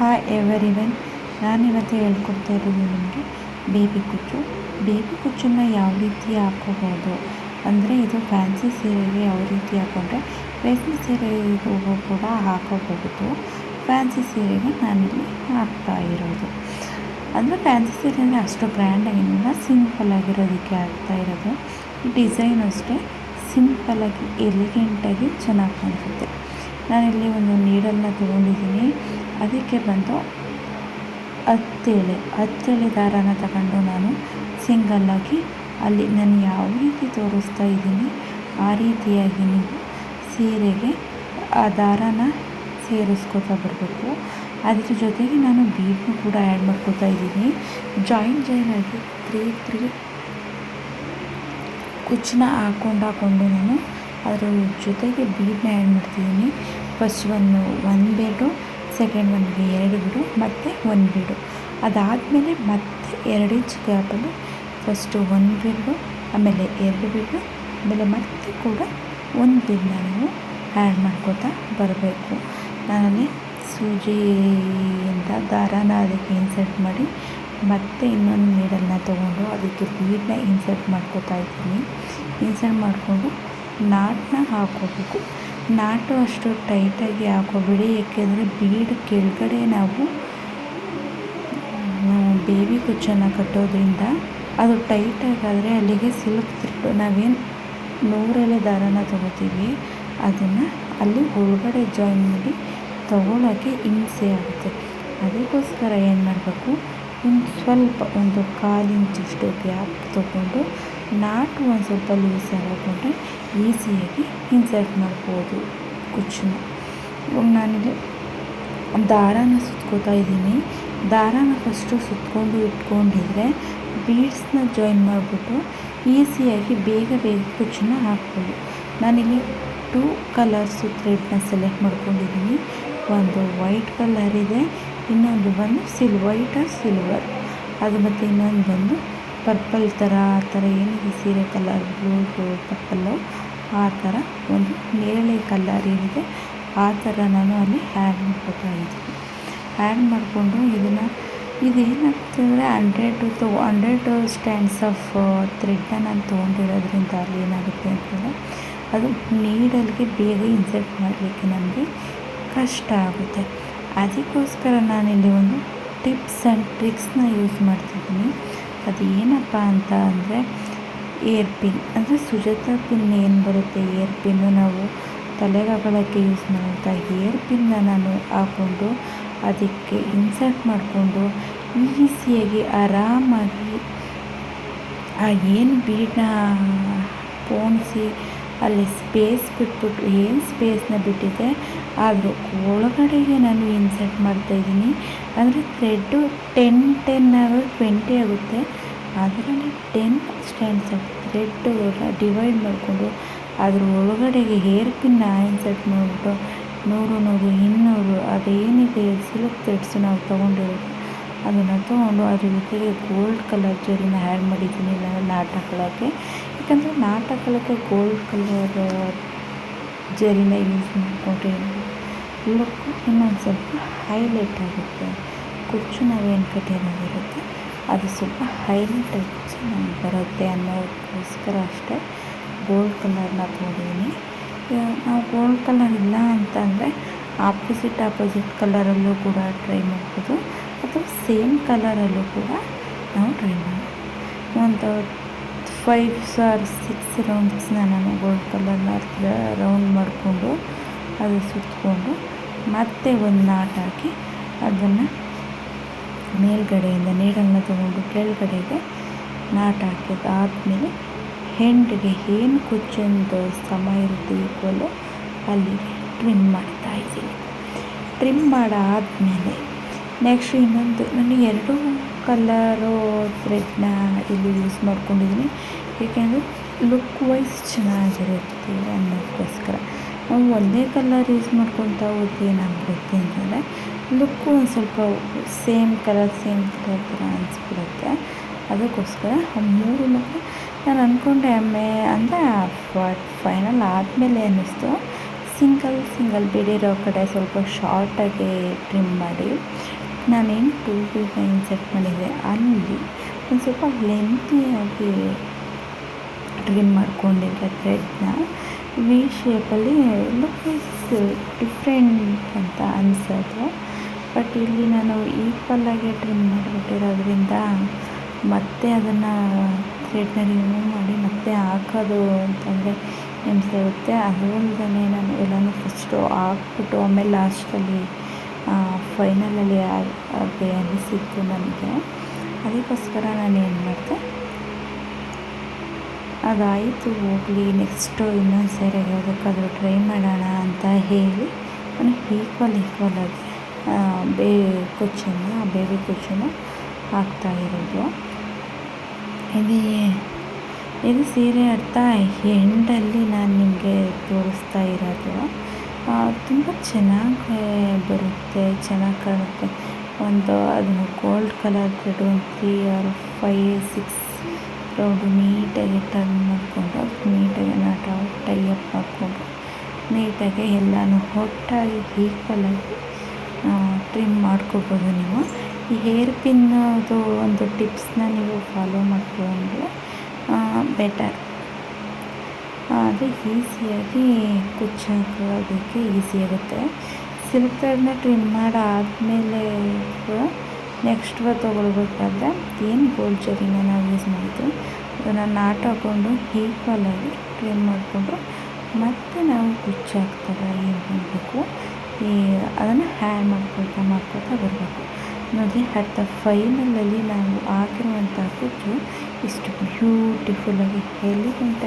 Hi everyone ನಾನಿವತ್ತು ಹೇಳ್ಕೊಡ್ತಾ ಇರೋದು ನಿಮಗೆ ಬೇಬಿ ಕುಚ್ಚು. ಬೇಬಿ ಕುಚ್ಚನ್ನು ಯಾವ ರೀತಿ ಹಾಕೋಬೋದು? ಅಂದರೆ ಇದು ಫ್ಯಾನ್ಸಿ ಸೀರೆಗೆ ಯಾವ ರೀತಿ ಹಾಕೊಂಡ್ರೆ ರೇಷ್ಮೆ ಸೀರೆಗೂ ಕೂಡ ಹಾಕೋಬಹುದು. ಫ್ಯಾನ್ಸಿ ಸೀರೆಗೆ ನಾನಿಲ್ಲಿ ಹಾಕ್ತಾ ಇರೋದು. ಅಂದರೆ ಫ್ಯಾನ್ಸಿ ಸೀರೆ ಅಂದರೆ ಅಷ್ಟು ಗ್ರ್ಯಾಂಡಾಗೇನಿಲ್ಲ ಸಿಂಪಲ್ ಆಗಿರೋದಕ್ಕೆ ಹಾಕ್ತಾ ಇರೋದು. ಡಿಸೈನ್ ಅಷ್ಟೇ ಸಿಂಪಲ್ಲಾಗಿ ಎಲಿಗೆಂಟಾಗಿ ಚೆನ್ನಾಗಿ ಕಾಣಿಸುತ್ತೆ. ನಾನಿಲ್ಲಿ ಒಂದು ನೀಡಲ್ನ ತೊಗೊಂಡಿದ್ದೀನಿ. ಅದಕ್ಕೆ ಬಂದು ಹತ್ತೇಳೆ ಹತ್ತೇಳೆ ದಾರನ ತಗೊಂಡು ನಾನು ಸಿಂಗಲ್ಲಾಗಿ ಅಲ್ಲಿ ನಾನು ಯಾವ ರೀತಿ ತೋರಿಸ್ತಾ ಇದ್ದೀನಿ, ಆ ರೀತಿಯಾಗಿ ನೀವು ಸೀರೆಗೆ ಆ ದಾರಾನ ಸೇರಿಸ್ಕೊತಾ ಬರಬೇಕು. ಅದ್ರ ಜೊತೆಗೆ ನಾನು ಬೀಡ್ನು ಕೂಡ ಆ್ಯಡ್ ಮಾಡ್ಕೋತಾ ಇದ್ದೀನಿ. ಜಾಯಿಂಟ್ ಜಾಯಿನ್ ಆಗಿ ತ್ರೀ ತ್ರೀ ಕುಚ್ಚನ್ನ ಹಾಕೊಂಡು ಹಾಕೊಂಡು ನಾನು ಅದರ ಜೊತೆಗೆ ಬೀಡನ್ನ ಆ್ಯಡ್ ಮಾಡ್ತಿದ್ದೀನಿ. ಫಸ್ಟ್ ಒಂದು ಒಂದು ಬೀಡು ಸೆಕೆಂಡ್ ಒನ್ಗೆ ಎರಡು ಬಿಡು, ಮತ್ತು ಒಂದು ಬಿಡು. ಅದಾದಮೇಲೆ ಮತ್ತೆ ಎರಡು ಇಂಚ್ ಗ್ಯಾಪಲ್ಲಿ ಫಸ್ಟು ಒಂದು ಬಿಡು ಆಮೇಲೆ ಎರಡು ಬಿಡು ಆಮೇಲೆ ಮತ್ತೆ ಕೂಡ ಒಂದು ಬೀಡನ್ನ ನಾವು ಆ್ಯಡ್ ಮಾಡ್ಕೋತಾ ಬರಬೇಕು. ನಾನಲ್ಲಿ ಸೂಜಿಯಿಂದ ದಾರಾನ ಅದಕ್ಕೆ ಇನ್ಸರ್ಟ್ ಮಾಡಿ, ಮತ್ತೆ ಇನ್ನೊಂದು ನೀಡಲ್ನ ತೊಗೊಂಡು ಅದಕ್ಕೆ ಬೀಡನ್ನ ಇನ್ಸರ್ಟ್ ಮಾಡ್ಕೋತಾ ಇದ್ದೀನಿ. ಇನ್ಸರ್ಟ್ ಮಾಡಿಕೊಂಡು ನಾಟನ್ನ ಹಾಕ್ಕೋಬೇಕು. ನಾಟು ಅಷ್ಟು ಟೈಟಾಗಿ ಹಾಕೋಬೇಡಿ ಏಕೆಂದರೆ ಬೀಡ್ ಕೆಳಗಡೆ ನಾವು ಬೇಬಿ ಕುಚ್ಚನ್ನು ಕಟ್ಟೋದ್ರಿಂದ ಅದು ಟೈಟಾಗಾದರೆ ಅಲ್ಲಿಗೆ ಸಿಲುಕ್ತಿಟ್ಟು ನಾವೇನು ನೂರೆಲೆ ದಾರನ ತೊಗೋತೀವಿ, ಅದನ್ನು ಅಲ್ಲಿ ಒಳಗಡೆ ಜಾಯಿನ್ ಮಾಡಿ ತೊಗೊಳೋಕ್ಕೆ ಹಿಂಸೆ ಆಗುತ್ತೆ. ಅದಕ್ಕೋಸ್ಕರ ಏನು ಮಾಡಬೇಕು, ಒಂದು ಸ್ವಲ್ಪ, ಒಂದು ಕಾಲು ಇಂಚಷ್ಟು ಗ್ಯಾಪ್ ತೊಗೊಂಡು ನಾಟು ಒಂದು ಸ್ವಲ್ಪ ಲೂಸ್ ಹಾಕ್ಕೊಂಡ್ರೆ ಈಸಿಯಾಗಿ ಇನ್ಸರ್ಟ್ ಮಾಡ್ಬೋದು. ಕುಚ್ಚನ್ನ ಇವಾಗ ನಾನಿಲ್ಲಿ ದಾರಾನ ಸುತ್ಕೋತಾ ಇದ್ದೀನಿ. ದಾರಾನ ಫಸ್ಟು ಸುತ್ಕೊಂಡು ಇಟ್ಕೊಂಡಿದ್ರೆ ಬೀಡ್ಸ್ನ ಜಾಯಿನ್ ಮಾಡಿಬಿಟ್ಟು ಈಸಿಯಾಗಿ ಬೇಗ ಬೇಗ ಕುಚ್ಚನ್ನ ಹಾಕ್ಬೋದು. ನಾನಿಲ್ಲಿ ಟೂ ಕಲರ್ಸು ಥ್ರೆಡ್ನ ಸೆಲೆಕ್ಟ್ ಮಾಡ್ಕೊಂಡಿದ್ದೀನಿ. ಒಂದು ವೈಟ್ ಕಲರ್ ಇದೆ, ಇನ್ನೊಂದು ಬಂದು ಸಿಲ್ ವೈಟ್ ಆರ್ ಸಿಲ್ವರ್ ಅದು ಮತ್ತು ಇನ್ನೊಂದು ಬಂದು ಪರ್ಪಲ್ ಥರ ಆ ಥರ ಏನಿದೆ ಸೀರೆ ಕಲರ್ ಬ್ಲೂ ಪರ್ಪಲ್ಲು ಆ ಥರ ಒಂದು ನೇರಳೆ ಕಲರ್ ಏನಿದೆ, ಆ ಥರ ನಾನು ಅಲ್ಲಿ ಆ್ಯಡ್ ಮಾಡ್ಕೊತಾ ಇದ್ದೀನಿ. ಆ್ಯಡ್ ಮಾಡಿಕೊಂಡು ಇದನ್ನು ಇದೇನಾಗ್ತದೆ hundred two hundred stands of ಥ್ರೆಡ್ನ ನಾನು ತೊಗೊಂಡಿರೋದ್ರಿಂದ ಅಲ್ಲಿ ಏನಾಗುತ್ತೆ ಅಂತಂದರೆ ಅದು ನೀಡಲ್ಗೆ ಬೇಗ ಇನ್ಸರ್ಟ್ ಮಾಡಲಿಕ್ಕೆ ನನಗೆ ಕಷ್ಟ ಆಗುತ್ತೆ. ಅದಕ್ಕೋಸ್ಕರ ನಾನಿಲ್ಲಿ ಒಂದು ಟಿಪ್ಸ್ ಆ್ಯಂಡ್ ಟ್ರಿಕ್ಸ್ನ ಯೂಸ್ ಮಾಡ್ತಿದ್ದೀನಿ. ಅದು ಏನಪ್ಪ ಅಂತ ಅಂದರೆ ಏರ್ಪಿನ್ ಅಂದರೆ ಸುಜಾತ ಪಿನ್ ಏನು ಬರುತ್ತೆ ಏರ್ಪಿನ್ನು ನಾವು ತಲೆಗೆ ಹಾಕೊಳ್ಳೋಕ್ಕೆ ಯೂಸ್ ಮಾಡುವಂಥ ಏರ್ ಪಿನ್ನ ನಾನು ಹಾಕ್ಕೊಂಡು ಅದಕ್ಕೆ ಇನ್ಸರ್ಟ್ ಮಾಡಿಕೊಂಡು ಈಸಿಯಾಗಿ ಆರಾಮಾಗಿ ಆ ಏನು ಬೀಡನ್ನ ಪೋಣಿಸಿ ಅಲ್ಲಿ ಸ್ಪೇಸ್ ಬಿಟ್ಬಿಟ್ಟು ಏನು ಸ್ಪೇಸ್ನ ಬಿಟ್ಟಿದೆ ಆದರೂ ಒಳಗಡೆಗೆ ನಾನು ಇನ್ಸರ್ಟ್ ಮಾಡ್ತಾಯಿದ್ದೀನಿ ಅಂದರೆ ಥ್ರೆಡ್ಡು ಟೆನ್ ಟೆನ್ ಅವರ್ ಟ್ವೆಂಟಿ ಆಗುತ್ತೆ. ಅದರಲ್ಲಿ ಟೆನ್ ಸ್ಟ್ಯಾಂಡ್ಸ್ ಥ್ರೆಡ್ಡು ಡಿವೈಡ್ ಮಾಡಿಕೊಂಡು ಅದ್ರ ಒಳಗಡೆಗೆ ಹೇರ್ ಪಿನ್ನ ಇನ್ಸರ್ಟ್ ಮಾಡಿಬಿಟ್ಟು ನೂರು ನೂರು ಇನ್ನೂರು ಅದೇನಿದೆ ಸಿಲ್ಕ್ ಥ್ರೆಡ್ಸ್ ನಾವು ತೊಗೊಂಡಿರೋದು, ಅದನ್ನು ತೊಗೊಂಡು ಅದ್ರ ಜೊತೆಗೆ ಗೋಲ್ಡ್ ಕಲರ್ ಜರಿನ ಆ್ಯಡ್ ಮಾಡಿದ್ದೀನಿ ನಾನು ನಾಟ್ ಹಾಕೊಳ್ಳೋಕ್ಕೆ ಯಾಕಂದರೆ ನಾಟ್ ಹಾಕೊಳ್ಳೋಕ್ಕೆ ಗೋಲ್ಡ್ ಕಲರ್ ಜರಿನ ಯೂಸ್ ಮಾಡಿಕೊಂಡ್ರೆ ಲುಕ್ಕು ಇನ್ನೊಂದು ಸ್ವಲ್ಪ ಹೈಲೈಟ್ ಆಗುತ್ತೆ. ಕುಚ್ಚು ನಾವೇನು ಕಟ್ಟಿರೋದಿರುತ್ತೆ ಅದು ಸ್ವಲ್ಪ ಹೈಲೈಟಾಗಿ ಚೆನ್ನಾಗಿ ಬರುತ್ತೆ ಅನ್ನೋದಕ್ಕೋಸ್ಕರ ಅಷ್ಟೇ. ಗೋಲ್ಡ್ ಕಲರ್ನ ತೊಗೊಂಡಿದ್ದೀನಿ ನಾವು ಗೋಲ್ಡ್ ಕಲರ್ ಇಲ್ಲ ಅಂತಂದರೆ ಆಪೋಸಿಟ್ ಆಪೋಸಿಟ್ ಕಲರಲ್ಲೂ ಕೂಡ ಟ್ರೈ ಮಾಡ್ಬೋದು. ಅಥವಾ ಸೇಮ್ ಕಲರಲ್ಲೂ ಕೂಡ ನಾವು ಟ್ರೈ ಮಾಡ್ಬೋದು. ಒಂದು ಫೈವ್ ಆರ್ ಸಿಕ್ಸ್ ರೌಂಡ್ಸ್ನ ನಾನು ಗೋಲ್ಡ್ ಕಲರ್ನ ರೌಂಡ್ ಮಾಡಿಕೊಂಡು ಅದು ಸುತ್ತಕೊಂಡು ಮತ್ತೆ ಒಂದು ನಾಟ್ ಹಾಕಿ ಅದನ್ನು ಮೇಲ್ಗಡೆಯಿಂದ ನೀರನ್ನು ತಗೊಂಡು ಕೆಳಗಡೆಗೆ ನಾಟ್ ಹಾಕಿದಾದ್ಮೇಲೆ ಹೆಂಡಿಗೆ ಏನು ಕುಚ್ಚೊಂದು ಸಮ ಇರುತ್ತೆ ಈಕ್ವಲ್ಲು ಅಲ್ಲಿ ಟ್ರಿಮ್ ಮಾಡ್ತಾ ಇದ್ದೀನಿ. ಟ್ರಿಮ್ ಮಾಡಾದಮೇಲೆ ನೆಕ್ಸ್ಟ್ ಇನ್ನೊಂದು ನಾನು ಎರಡು ಕಲ್ಲರು ಥ್ರೆಡ್ನ ಇಲ್ಲಿ ಯೂಸ್ ಮಾಡ್ಕೊಂಡಿದ್ದೀನಿ. ಏಕೆಂದರೆ ಲುಕ್ ವೈಸ್ ಚೆನ್ನಾಗಿರುತ್ತೆ ಅನ್ನೋದಕ್ಕೋಸ್ಕರ. ನಾವು ಒಂದೇ ಕಲರ್ ಯೂಸ್ ಮಾಡ್ಕೊತಾ ಹೋದ್ರೆ ಏನಾಗ್ಬಿಡುತ್ತೆ ಅಂತಂದರೆ ಲುಕ್ಕು ಒಂದು ಸ್ವಲ್ಪ ಸೇಮ್ ಕಲರ್ ಸೇಮ್ ಕಲರ್ ಥರ ಅನಿಸ್ಬಿಡುತ್ತೆ. ಅದಕ್ಕೋಸ್ಕರ ಆ ಮೂರು ನಾನು ಅಂದ್ಕೊಂಡೆ ಎಮ್ಮೆ ಅಂದರೆ ಫೈನಲ್ ಆದಮೇಲೆ ಅನ್ನಿಸ್ತು. ಸಿಂಗಲ್ ಸಿಂಗಲ್ ಬಿಡಿರೋ ಕಡೆ ಸ್ವಲ್ಪ ಶಾರ್ಟಾಗಿ ಟ್ರಿಮ್ ಮಾಡಿ ನಾನೇನು ಟೂ ಫೈನ್ ಸೆಟ್ ಮಾಡಿದ್ದೆ, ಅಲ್ಲಿ ಒಂದು ಸ್ವಲ್ಪ ಲೆಂತಿಯಾಗಿ ಟ್ರಿಮ್ ಮಾಡ್ಕೊಂಡಿದ್ದೆ ಥ್ರೆಡ್ನ ವಿ ಶೇಪಲ್ಲಿ ಲುಕ್ ಇಸ್ ಡಿಫ್ರೆಂಟ್ ಅಂತ ಅನಿಸೋದು. ಬಟ್ ಇಲ್ಲಿ ನಾನು ಈಕ್ವಲ್ಲಾಗಿ ಟ್ರಿಮ್ ಮಾಡಿಬಿಟ್ಟಿರೋದ್ರಿಂದ ಮತ್ತೆ ಅದನ್ನು ಥ್ರೆಡ್ನ ರಿಮೂವ್ ಮಾಡಿ ಮತ್ತೆ ಹಾಕೋದು ಅಂತಂದರೆ ಹಿಂಸೆ ಅಲ್ಲದೆ ನಾನು ಎಲ್ಲನೂ ಫಸ್ಟು ಹಾಕ್ಬಿಟ್ಟು ಆಮೇಲೆ ಲಾಸ್ಟಲ್ಲಿ ಫೈನಲಲ್ಲಿ ಹಾಗೆ ಅನಿಸಿತ್ತು ನನಗೆ. ಅದಕ್ಕೋಸ್ಕರ ನಾನು ಏನು ಮಾಡಿದೆ? ಅದಾಯಿತು, ಹೋಗಲಿ ನೆಕ್ಸ್ಟು ಇನ್ನೊಂದು ಸೀರೆಗೆ ಯಾವುದಕ್ಕಾದ್ರೂ ಟ್ರೈ ಮಾಡೋಣ ಅಂತ ಹೇಳಿ ನಾನು ಈಕ್ವಲ್ ಈಕ್ವಲ್ ಆಗಿ ಬೇ ಕುಚ್ಚನ್ನು ಬೇಬಿ ಕುಚ್ಚನ್ನು ಹಾಕ್ತಾ ಇರೋದು. ಇದು ಇದು ಸೀರೆ ಅರ್ಥ ಎಂಡಲ್ಲಿ ನಾನು ನಿಮಗೆ ತೋರಿಸ್ತಾ ಇರೋದು. ತುಂಬ ಚೆನ್ನಾಗಿ ಬರುತ್ತೆ, ಚೆನ್ನಾಗಿ ಕಾಣುತ್ತೆ. ಒಂದು, ಅದನ್ನು ಗೋಲ್ಡ್ ಕಲರ್ ಬಿಡು ಒಂದು three or five six round ನೀಟಾಗಿ ತಂದು ಮಾಡಿಕೊಂಡು ನೀಟಾಗಿ ನಾಟ ಟೈಅಪ್ ಹಾಕ್ಕೊಂಡು ನೀಟಾಗಿ ಎಲ್ಲನೂ ಒಟ್ಟಾಗಿ ಈಕ್ವಲಾಗಿ ಟ್ರಿಮ್ ಮಾಡ್ಕೋಬೋದು ನೀವು. ಈ ಹೇರ್ ಪಿನ್ನದು ಒಂದು ಟಿಪ್ಸ್ನ ನೀವು ಫಾಲೋ ಮಾಡಿಕೊಂಡ್ರೆ ಬೆಟರ್ ಅದು ಈಸಿಯಾಗಿ ಕುಚ್ಚಾಕೋದಕ್ಕೆ ಈಸಿ ಆಗುತ್ತೆ ಸಿಲ್ಕ್ ಥ್ರೆಡ್ನ ಟ್ರಿಮ್ ಮಾಡಾದಮೇಲೆ ನೆಕ್ಸ್ಟ್ ತೊಗೊಳ್ಬೇಕಾದ್ರೆ ಏನು ಗೋಲ್ಡ್ ಜರಿನ ನಾವು ಯೂಸ್ ಮಾಡಿದ್ವಿ? ಅದನ್ನು ನಾಟ್ ಹಾಕ್ಕೊಂಡು ಈಕ್ವಲಾಗಿ ಟ್ರಿಮ್ ಮಾಡಿಕೊಂಡು ಮತ್ತು ನಾವು ಕುಚ್ಚು ಹಾಕ್ದಾಗ ಏನು ಮಾಡಬೇಕು? ಈ ಅದನ್ನು ಹ್ಯಾಡ್ ಮಾಡ್ಕೊಳ್ತಾ ಮಾಡ್ಕೊಳ್ತಾ ಬರಬೇಕು. ನೋಡಿ ದ ಫೈನಲಲ್ಲಿ ನಾವು ಹಾಕಿರುವಂಥ ಕುಚ್ಚು ಇಷ್ಟು ಬ್ಯೂಟಿಫುಲ್ಲಾಗಿ ಎಲಿಗೆಂಟಾಗಿ